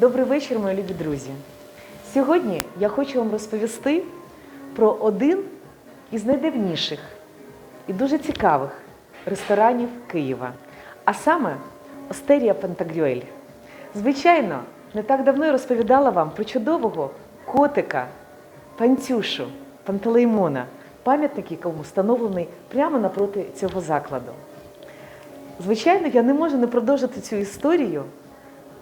Добрий вечір, мої любі друзі. Сьогодні я хочу вам розповісти про один із найдавніших і дуже цікавих ресторанів Києва, а саме Остерія Пантагрюель. Звичайно, не так давно я розповідала вам про чудового котика Пантюшу Пантелеймона, пам'ятник якому встановлений прямо напроти цього закладу. Звичайно, я не можу не продовжити цю історію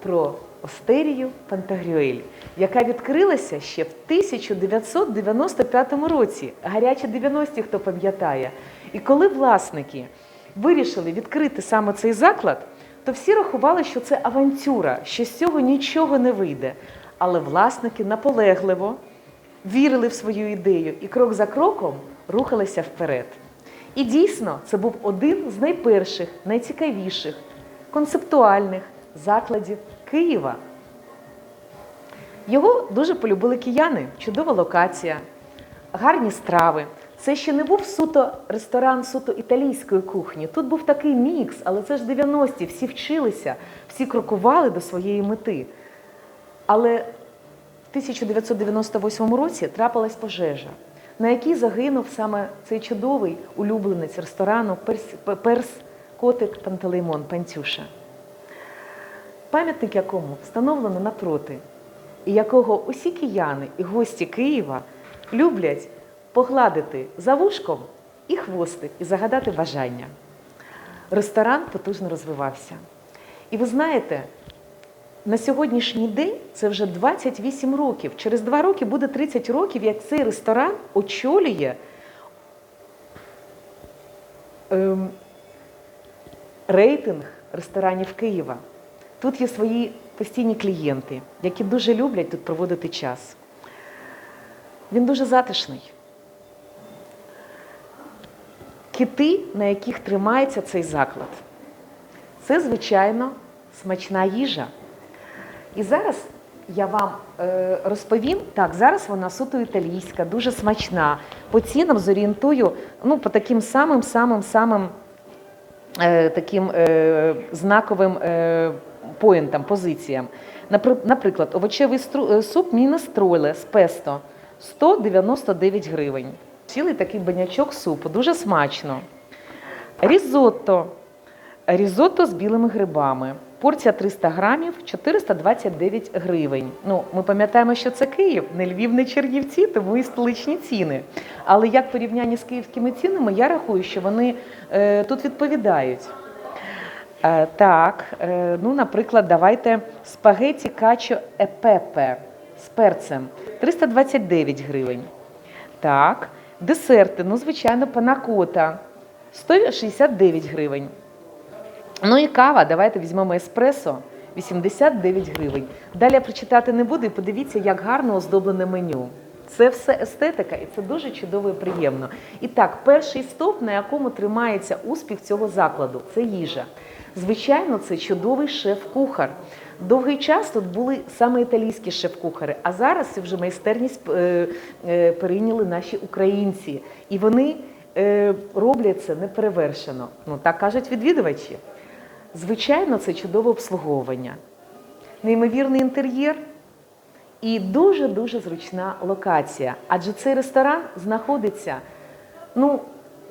про Остерію Пантагрюель, яка відкрилася ще в 1995 році. Гарячі 90-ті, хто пам'ятає. І коли власники вирішили відкрити саме цей заклад, то всі рахували, що це авантюра, що з цього нічого не вийде. Але власники наполегливо вірили в свою ідею і крок за кроком рухалися вперед. І дійсно, це був один з найперших, найцікавіших, концептуальних закладів Києва. Його дуже полюбили кияни, чудова локація, гарні страви. Це ще не був суто ресторан, суто італійської кухні. Тут був такий мікс, але це ж 90-ті, всі вчилися, всі крокували до своєї мети. Але в 1998 році трапилась пожежа, на якій загинув саме цей чудовий улюбленець ресторану перс, перс котик Пантелеймон Пантюша. Пам'ятник якому встановлено напроти, і якого усі кияни і гості Києва люблять погладити за вушком і хвостик, і загадати бажання. Ресторан потужно розвивався. І ви знаєте, на сьогоднішній день це вже 28 років. Через два роки буде 30 років, як цей ресторан очолює ем, рейтинг ресторанів Києва. Тут є свої постійні клієнти, які дуже люблять тут проводити час. Він дуже затишний. Кити, на яких тримається цей заклад, це, звичайно, смачна їжа. І зараз я вам е, розповім, так, зараз вона суто італійська, дуже смачна. По цінам зорієнтую ну, по таким самим самим самим е, таким е, знаковим е, поінтам, позиціям. Наприклад, овочевий е, суп мінестроле з песто 199 гривень. Цілий такий банячок супу, дуже смачно. Різотто. Різотто з білими грибами. Порція 300 грамів 429 гривень. Ну, ми пам'ятаємо, що це Київ, не Львів, не Чернівці, тому і столичні ціни. Але як в порівнянні з київськими цінами, я рахую, що вони е, тут відповідають. Е, так, е, ну, наприклад, давайте спагеті качо епепе з перцем 329 гривень. Так, десерти, ну, звичайно, панакота 169 гривень. Ну і кава, давайте візьмемо еспресо 89 гривень. Далі прочитати не буду і подивіться, як гарно оздоблене меню. Це все естетика, і це дуже чудово і приємно. І так, перший стоп, на якому тримається успіх цього закладу, це їжа. Звичайно, це чудовий шеф-кухар. Довгий час тут були саме італійські шеф-кухари, а зараз це вже майстерність е, е, перейняли наші українці. І вони е, роблять це неперевершено. Ну так кажуть відвідувачі. Звичайно, це чудове обслуговування, неймовірний інтер'єр і дуже-дуже зручна локація. Адже цей ресторан знаходиться ну,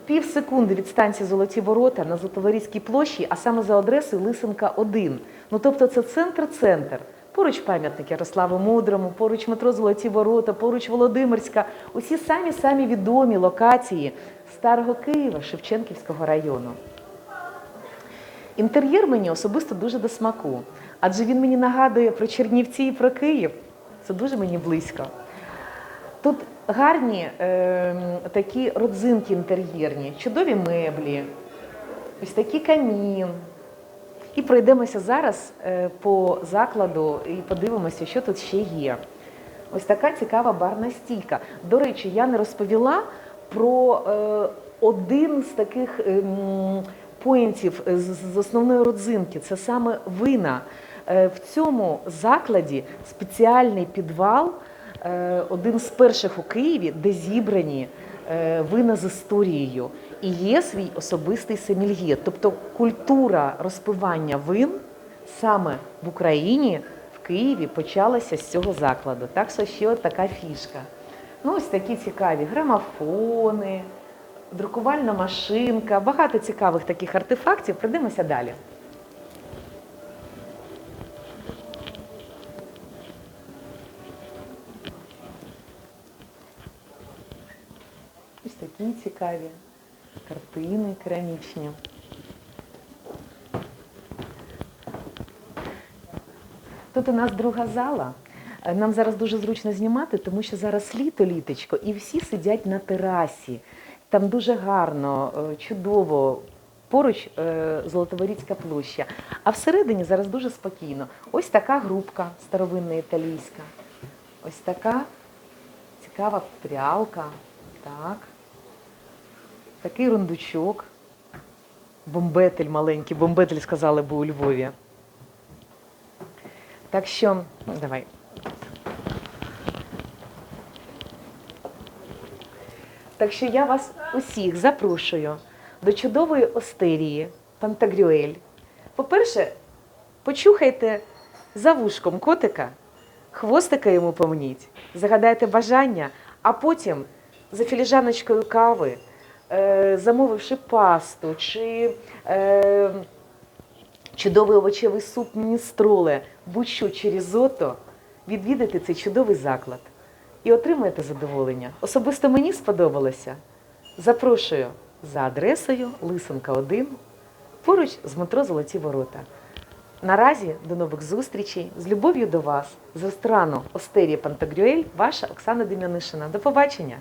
пів секунди від станції Золоті Ворота на Золотоворізькій площі, а саме за адресою Лисенка 1. Ну тобто це центр-центр. Поруч пам'ятник Ярославу Мудрому, поруч метро Золоті Ворота, поруч Володимирська. Усі самі-самі відомі локації Старого Києва, Шевченківського району. Інтер'єр мені особисто дуже до смаку, адже він мені нагадує про Чернівці і про Київ. Це дуже мені близько. Тут гарні е, такі родзинки інтер'єрні, чудові меблі, ось такий камін. І пройдемося зараз е, по закладу і подивимося, що тут ще є. Ось така цікава барна стійка. До речі, я не розповіла про е, один з таких ем, поінтів з, з основної родзинки. Це саме вина. Е, в цьому закладі спеціальний підвал, е, один з перших у Києві, де зібрані е, вина з історією. І є свій особистий семільє. Тобто культура розпивання вин саме в Україні, в Києві почалася з цього закладу. Так що ще така фішка. Ну, ось такі цікаві грамофони, друкувальна машинка, багато цікавих таких артефактів. Пройдемося далі. Ось такі цікаві картини керамічні. Тут у нас друга зала. Нам зараз дуже зручно знімати, тому що зараз літо літочко, і всі сидять на терасі. Там дуже гарно, е, чудово. Поруч е, Золотоворіцька площа. А всередині зараз дуже спокійно. Ось така грубка старовинна італійська. Ось така цікава прялка. Так. Такий рундучок. Бомбетель маленький, бомбетель сказали би у Львові. Так що, ну, давай. Так що я вас усіх запрошую до чудової остерії Пантагрюель. По-перше, почухайте за вушком котика, хвостика йому помніть, загадайте бажання, а потім за філіжаночкою кави, замовивши пасту чи е, чудовий овочевий суп міністроле, будь-що чи різото, відвідайте цей чудовий заклад і отримаєте задоволення. Особисто мені сподобалося. Запрошую за адресою Лисенка 1 поруч з метро Золоті Ворота. Наразі до нових зустрічей з любов'ю до вас з ресторану Остерія Пантагрюель, ваша Оксана Дем'янишина. До побачення!